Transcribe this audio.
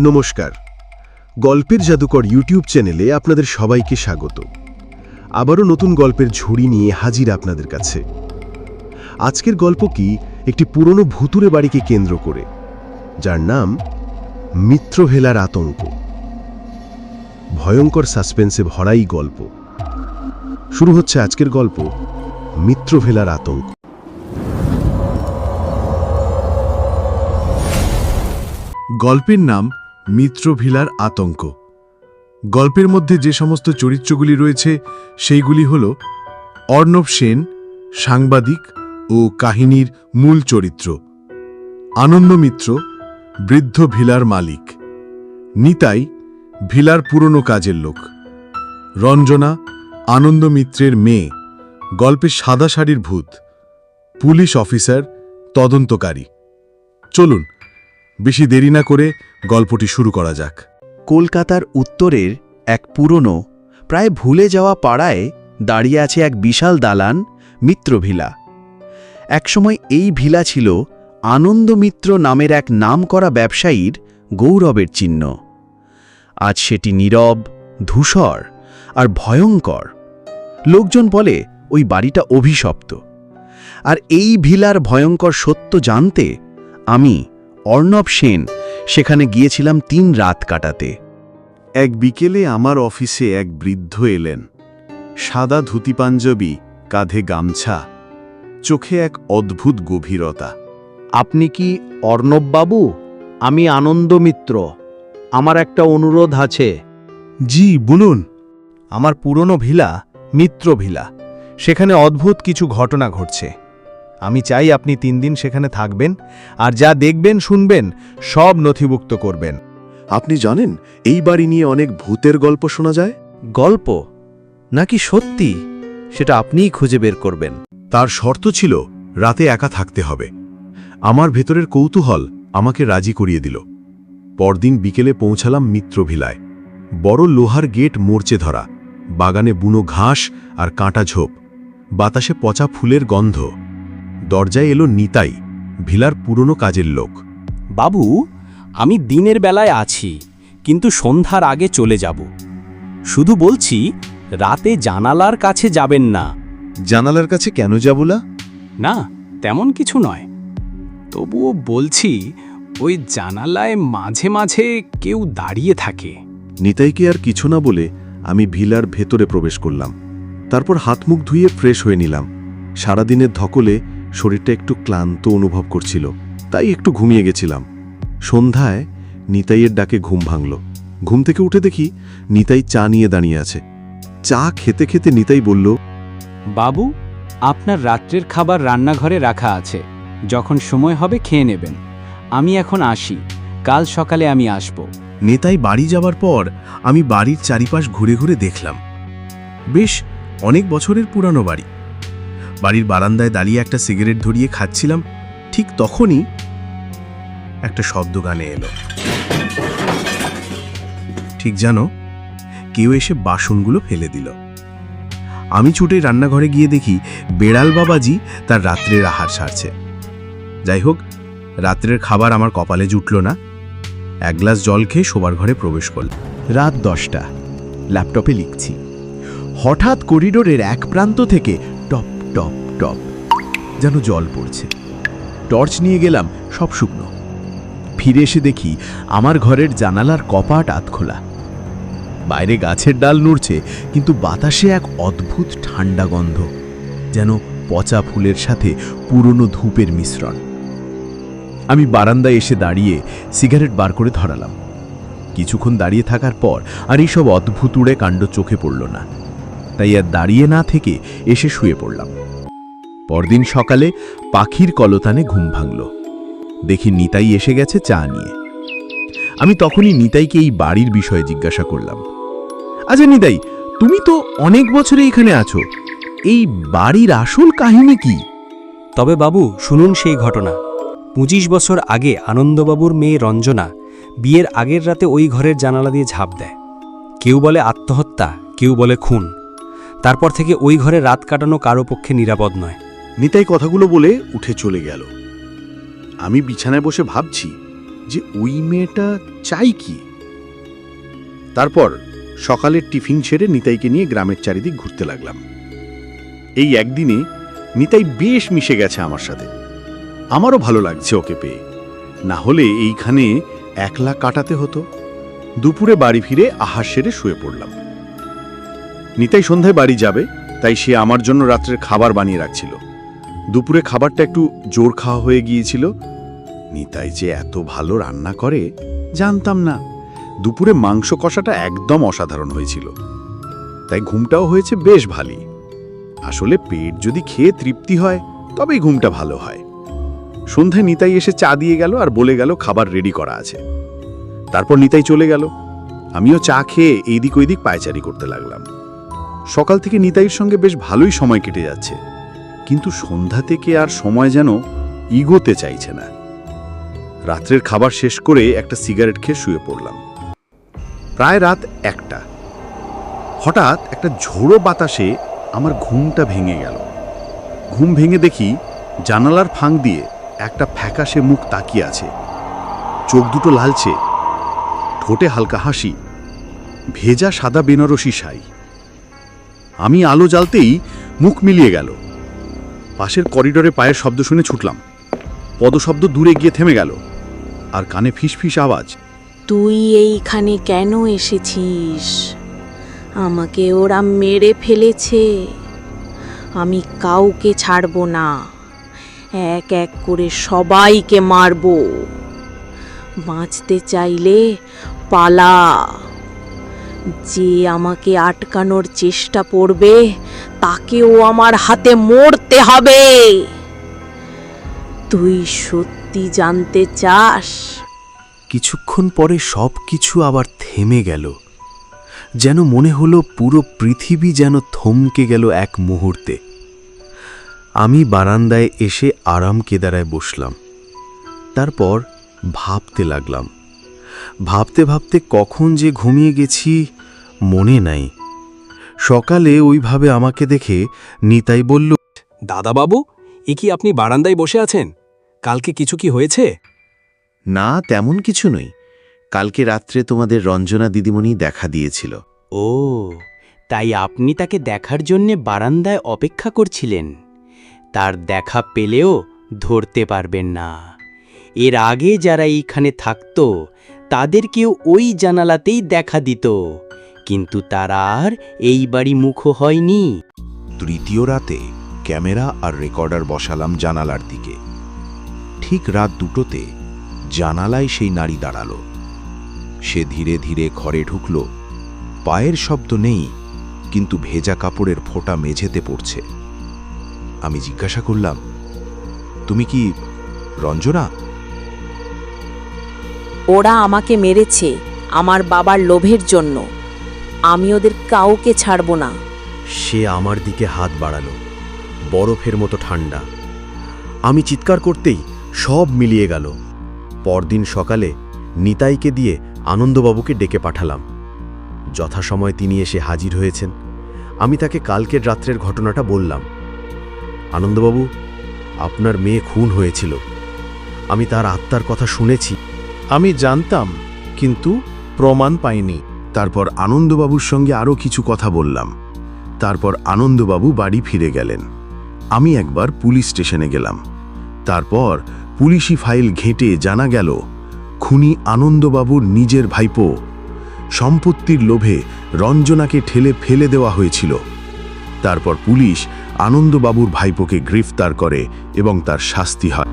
নমস্কার। গল্পের জাদুকর ইউটিউব চ্যানেলে আপনাদের সবাইকে স্বাগত। আবারও নতুন গল্পের ঝুড়ি নিয়ে হাজির আপনাদের কাছে। আজকের গল্প কি একটি পুরনো ভুতুরে বাড়িকে কেন্দ্র করে, যার নাম মিত্রহেলার আতঙ্ক। ভয়ঙ্কর সাসপেন্সে ভরাই গল্প। শুরু হচ্ছে আজকের গল্প মিত্রভেলার আতঙ্ক। গল্পের নাম মিত্রভিলার আতঙ্ক। গল্পের মধ্যে যে সমস্ত চরিত্রগুলি রয়েছে, সেইগুলি হল অর্ণব সেন, সাংবাদিক ও কাহিনীর মূল চরিত্র। আনন্দ মিত্র, বৃদ্ধ ভিলার মালিক। নিতাই, ভিলার পুরনো কাজের লোক। রঞ্জনা, আনন্দ মিত্রের মেয়ে। গল্পে সাদা শাড়ির ভূত। পুলিশ অফিসার, তদন্তকারী। চলুন বেশি দেরি না করে গল্পটি শুরু করা যাক। কলকাতার উত্তরের এক পুরনো, প্রায় ভুলে যাওয়া পাড়ায় দাঁড়িয়ে আছে এক বিশাল দালান মিত্রভিলা একসময় এই ভিলা ছিল আনন্দমিত্র নামের এক নামকরা ব্যবসায়ীর গৌরবের চিহ্ন। আজ সেটি নীরব, ধূসর আর ভয়ঙ্কর। লোকজন বলে ওই বাড়িটা অভিশপ্ত। আর এই ভিলার ভয়ঙ্কর সত্য জানতে আমি অর্ণব সেন সেখানে গিয়েছিলাম তিন রাত কাটাতে। এক বিকেলে আমার অফিসে এক বৃদ্ধ এলেন। সাদা ধুতি পাঞ্জাবি কাঁধে গামছা চোখে এক অদ্ভুত গভীরতা। আপনি কি অর্ণববাবু আমি আনন্দ মিত্র। আমার একটা অনুরোধ আছে। জি বলুন। আমার পুরনো ভিলা মিত্র ভিলা। সেখানে অদ্ভুত কিছু ঘটনা ঘটছে। আমি চাই আপনি তিন দিন সেখানে থাকবেন আর যা দেখবেন শুনবেন সব নথিভুক্ত করবেন। আপনি জানেন এই বাড়ি নিয়ে অনেক ভূতের গল্প শোনা যায়? গল্প? নাকি সত্যি? সেটা আপনিই খুঁজে বের করবেন। তার শর্ত ছিল রাতে একা থাকতে হবে। আমার ভেতরের কৌতূহল আমাকে রাজি করিয়ে দিল। পরদিন বিকেলে পৌঁছালাম মিত্রভিলায় বড় লোহার গেট মোর্চে ধরা। বাগানে বুনো ঘাস আর কাঁটা ঝোপ। বাতাসে পচা ফুলের গন্ধ। দরজায় এলো নিতাই ভিলার পুরনো কাজের লোক। বাবু আমি দিনের বেলায় আছি কিন্তু সন্ধ্যার আগে চলে যাব। শুধু বলছি রাতে জানালার কাছে যাবেন না। জানালার কাছে কেন যাবলা না তেমন কিছু নয়। তবুও বলছি ওই জানালায় মাঝে মাঝে কেউ দাঁড়িয়ে থাকে। নিতাইকে আর কিছু না বলে আমি ভিলার ভেতরে প্রবেশ করলাম। তারপর হাত মুখ ধুয়ে ফ্রেশ হয়ে নিলাম। সারাদিনের ধকলে শরীরটা একটু ক্লান্ত অনুভব করছিল তাই একটু ঘুমিয়ে গেছিলাম। সন্ধ্যায় নিতাইয়ের ডাকে ঘুম ভাঙল। ঘুম থেকে উঠে দেখি নিতাই চা নিয়ে দাঁড়িয়ে আছে। চা খেতে খেতে নিতাই বলল বাবু আপনার রাত্রের খাবার রান্নাঘরে রাখা আছে। যখন সময় হবে খেয়ে নেবেন। আমি এখন আসি। কাল সকালে আমি আসব। নেতাই বাড়ি যাবার পর আমি বাড়ির চারিপাশ ঘুরে ঘুরে দেখলাম। বেশ অনেক বছরের পুরানো বাড়ি। বাড়ির বারান্দায় দাঁড়িয়ে একটা সিগারেট ধরিয়ে খাচ্ছিলাম, ঠিক তখনই একটা শব্দ গানে এলো। ঠিক জানো, কেউ এসে বাসনগুলো ফেলে দিল। আমি ছুটে রান্নাঘরে গিয়ে দেখি বেড়াল বাবাজি তার রাত্রের আহার সারছে। যাই হোক, রাত্রের খাবার আমার কপালে জুটল না। এক গ্লাস জল খেয়ে শোবার ঘরে প্রবেশ করল। রাত দশটা, ল্যাপটপে লিখছি। হঠাৎ করিডোরের এক প্রান্ত থেকে টপ, যেন জল পড়ছে। টর্চ নিয়ে গেলাম সব শুকনো। ফিরে এসে দেখি আমার ঘরের জানালার কপাট আত খোলা বাইরে গাছের ডাল নড়ছে, কিন্তু বাতাসে এক অদ্ভুত ঠান্ডা গন্ধ, যেন পচা ফুলের সাথে পুরনো ধূপের মিশ্রণ। আমি বারান্দায় এসে দাঁড়িয়ে সিগারেট বার করে ধরালাম। কিছুক্ষণ দাঁড়িয়ে থাকার পর আর এইসব অদ্ভুত উড়ে কাণ্ড চোখে পড়ল না। তাই আর দাঁড়িয়ে না থেকে এসে শুয়ে পড়লাম। পরদিন সকালে পাখির কলতানে ঘুম ভাঙল। দেখি নিতাই এসে গেছে চা নিয়ে। আমি তখনই নিতাইকে এই বাড়ির বিষয়ে জিজ্ঞাসা করলাম। আচ্ছা নিতাই, তুমি তো অনেক বছরে এখানে আছো। এই বাড়ির আসল কাহিনী কি? তবে বাবু, শুনুন সেই ঘটনা। পঁচিশ বছর আগে আনন্দবাবুর মেয়ে রঞ্জনা বিয়ের আগের রাতে ওই ঘরের জানালা দিয়ে ঝাঁপ দেয়। কেউ বলে আত্মহত্যা, কেউ বলে খুন। তারপর থেকে ওই ঘরে রাত কাটানো কারও পক্ষে নিরাপদ নয়। নিতাই কথাগুলো বলে উঠে চলে গেল। আমি বিছানায় বসে ভাবছি যে ওই মেয়েটা চাই কি। তারপর সকালের টিফিন সেরে নিতাইকে নিয়ে গ্রামের চারিদিক ঘুরতে লাগলাম। এই একদিনে নিতাই বেশ মিশে গেছে আমার সাথে। আমারও ভালো লাগছে ওকে পেয়ে। না হলে এইখানে একলা কাটাতে হতো। দুপুরে বাড়ি ফিরে আহার সেরে শুয়ে পড়লাম। নিতাই সন্ধ্যায় বাড়ি যাবে, তাই সে আমার জন্য রাত্রের খাবার বানিয়ে রাখছিল। দুপুরে খাবারটা একটু জোর খাওয়া হয়ে গিয়েছিল। নিতাই যে এত ভালো রান্না করে, জানতাম না। দুপুরে মাংস কষাটা একদম অসাধারণ হয়েছিল। তাই ঘুমটাও হয়েছে বেশ ভালোই। আসলে পেট যদি খেয়ে তৃপ্তি হয়, তবেই ঘুমটা ভালো হয়। সন্ধ্যায় নিতাই এসে চা দিয়ে গেল আর বলে গেল খাবার রেডি করা আছে। তারপর নিতাই চলে গেল। আমিও চা খেয়ে এইদিক ওইদিক পায়চারি করতে লাগলাম। সকাল থেকে নিতাইয়ের সঙ্গে বেশ ভালোই সময় কেটে যাচ্ছে। কিন্তু সন্ধ্যা থেকে আর সময় যেন ইগোতে চাইছে না। রাত্রের খাবার শেষ করে একটা সিগারেট খেয়ে শুয়ে পড়লাম। প্রায় রাত একটা। হঠাৎ একটা ঝোড়ো বাতাসে আমার ঘুমটা ভেঙে গেল। ঘুম ভেঙে দেখি জানালার ফাঁক দিয়ে একটা ফ্যাকাশে মুখ তাকিয়ে আছে। চোখ দুটো লালচে, ঠোঁটে হালকা হাসি, ভেজা সাদা বেনারসি সাই আমি আলো জ্বালতেই মুখ মিলিয়ে গেল। পাশের করিডোরে পায়ের শব্দ শুনে ছুটলাম। পদশব্দ দূরে গিয়ে থেমে গেল আর কানে ফিসফিস আওয়াজ। তুই এইখানে কেন এসেছিস? আমাকে ওরা মেরে ফেলেছে। আমি কাউকে ছাড়ব না। এক এক করে সবাইকে মারব। বাঁচতে চাইলে পালা। যে আমাকে আটকানোর চেষ্টা করবে, তাকেও আমার হাতে মরতে হবে। তুই সত্যি জানতে চাস? কিছুক্ষণ পরে সব কিছু আবার থেমে গেল। যেন মনে হলো পুরো পৃথিবী যেন থমকে গেল এক মুহূর্তে। আমি বারান্দায় এসে আরাম কেদারায় বসলাম। তারপর ভাবতে লাগলাম ভাবতে ভাবতে কখন যে ঘুমিয়ে গেছি মনে নাই। সকালে ওইভাবে আমাকে দেখে নিতাই বলল দাদাবাবু এ কি আপনি বারান্দায় বসে আছেন? কালকে কিছু কি হয়েছে? না তেমন কিছু নই। কালকে রাত্রে তোমাদের রঞ্জনা দিদিমণি দেখা দিয়েছিল। ও তাই আপনি তাকে দেখার জন্যে বারান্দায় অপেক্ষা করছিলেন। তার দেখা পেলেও ধরতে পারবেন না। এর আগে যারা এইখানে থাকত তাদেরকেও ওই জানালাতেই দেখা দিত। কিন্তু তারা আর এই বাড়ি মুখো হয়নি। তৃতীয় রাতে ক্যামেরা আর রেকর্ডার বসালাম জানালার দিকে। ঠিক রাত দুটোতে জানালায় সেই নারী দাঁড়াল। সে ধীরে ধীরে ঘরে ঢুকল। পায়ের শব্দ নেই, কিন্তু ভেজা কাপড়ের ফোঁটা মেঝেতে পড়ছে। আমি জিজ্ঞাসা করলাম, তুমি কি রঞ্জনা? ওরা আমাকে মেরেছে আমার বাবার লোভের জন্য। আমি ওদের কাউকে ছাড়ব না। সে আমার দিকে হাত বাড়ালো। বরফের মতো ঠান্ডা। আমি চিৎকার করতেই সব মিলিয়ে গেল। পরদিন সকালে নিতাইকে দিয়ে আনন্দবাবুকে ডেকে পাঠালাম। যথাসময় তিনি এসে হাজির হয়েছেন। আমি তাকে কালকের রাত্রের ঘটনাটা বললাম। আনন্দবাবু, আপনার মেয়ে খুন হয়েছিল। আমি তার আত্মার কথা শুনেছি। আমি জানতাম, কিন্তু প্রমাণ পাইনি। তারপর আনন্দবাবুর সঙ্গে আরও কিছু কথা বললাম। তারপর আনন্দবাবু বাড়ি ফিরে গেলেন। আমি একবার পুলিশ স্টেশনে গেলাম। তারপর পুলিশি ফাইল ঘেঁটে জানা গেল, খুনি আনন্দবাবুর নিজের ভাইপো। সম্পত্তির লোভে রঞ্জনাকে ঠেলে ফেলে দেওয়া হয়েছিল। তারপর পুলিশ আনন্দবাবুর ভাইপোকে গ্রেফতার করে এবং তার শাস্তি হয়।